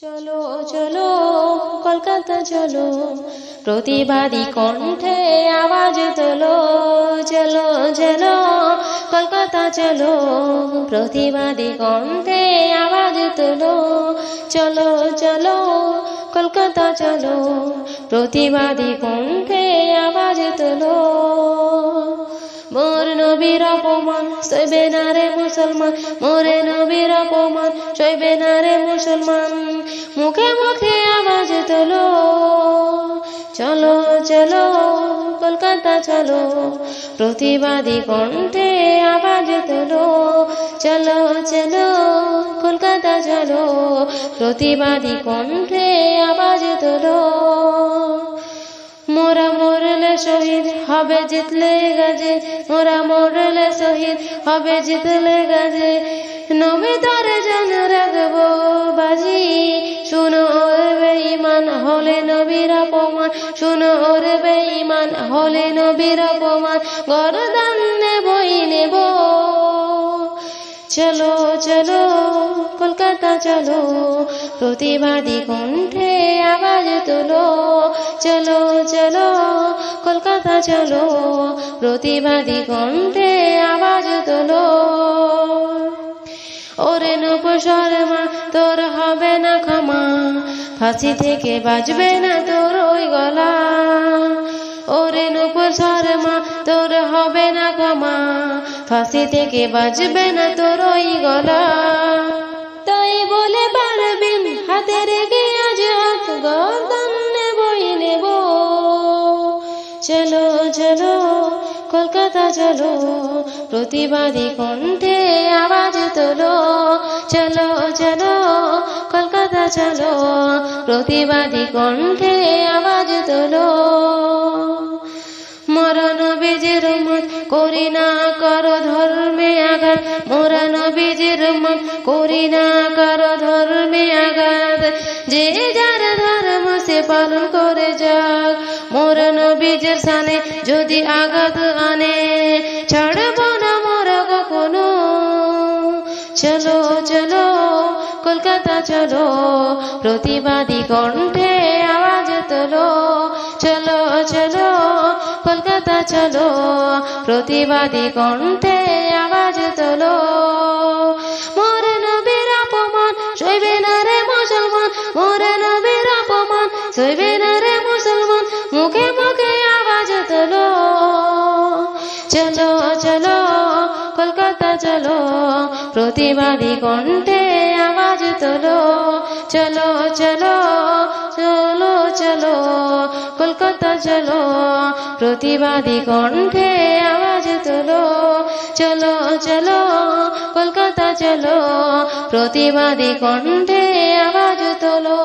চলো চলো, কলকাতা চলো। প্রতিবাদী কণ্ঠে আওয়াজ তোলো, চলো চলো, কলকাতা চলো। প্রতিবাদী কণ্ঠে আওয়াজ তোলো, চলো চলো, কলকাতা চলো। প্রতিবাদী কণ্ঠে আওয়াজ তোলো। নবীর অপমান, সইবে না রে মুসলমান? মোরে নবীর অপমান, সইবে না রে মুসলমান? মুখে মুখে আওয়াজ তোলো, চলো চলো, কলকাতা চলো। প্রতিবাদী কণ্ঠে আওয়াজ তোলো, চলো চলো, কলকাতা চলো। প্রতিবাদী কণ্ঠে আওয়াজ তোলো মোরা মরলে শহীদ হবে, জিতলে গাজে। মোরা মরলে শহীদ হবে, জিতলে গাজে। নবী তারে জান রাখব বাজি। শুনো ওর বেঈমান হলে নবীর অপমান। শুনো ওর বেঈমান হলে নবীর অপমান। গরদান নেবই নেব। চলো চলো। কলকাতা চলো, প্রতিবাদী কণ্ঠে আওয়াজ তোলো। চলো চলো, কলকাতা চলো, প্রতিবাদী কণ্ঠে আওয়াজ তোলো। ওরে নূপুর শর্মা, তোর হবে না ক্ষমা, ফাঁসি থেকে বাজবে না তোর ওই গলা। ওরে নূপুর শর্মা, তোর হবে না ক্ষমা, ফাঁসি থেকে বাজবে না তোর ওই গলা। তাই বলে পারবেন, হাতে রেখে আজ হাত গর্দন নেবই নেব। চলো চলো, কলকাতা চলো, প্রতিবাদী কণ্ঠে আওয়াজ তোলো। চলো চলো, কলকাতা চলো, প্রতিবাদী কণ্ঠে আওয়াজ তোলো। মরণ বীজের মত করি না, কর ধর্মে আঘাত। মরণ বীজের মত করি না কর ধর্মে আঘাত। যে যার ধর্ম সে পালন করে যাক। মরণ বীজের সানে যদি আঘাত আনে, ছাড়ব না মর কখনো। চলো চলো, কলকাতা চলো, প্রতিবাদী কণ্ঠে আওয়াজ তোলো। চলো চলো, কলকাতা চলো, প্রতিবাদী কণ্ঠে আওয়াজ তোলো। না রে মুসলমান, মুখে মুখে আওয়াজ তোলো। চলো চলো, কলকাতা চলো, প্রতিবাদী কণ্ঠে আওয়াজ তোলো। চলো চলো চলো চলো, কলকাতা চলো, প্রতিবাদী কণ্ঠে আওয়াজ তোলো। চলো চলো, কলকাতা চলো, প্রতিবাদী কণ্ঠে আওয়াজ তোলো।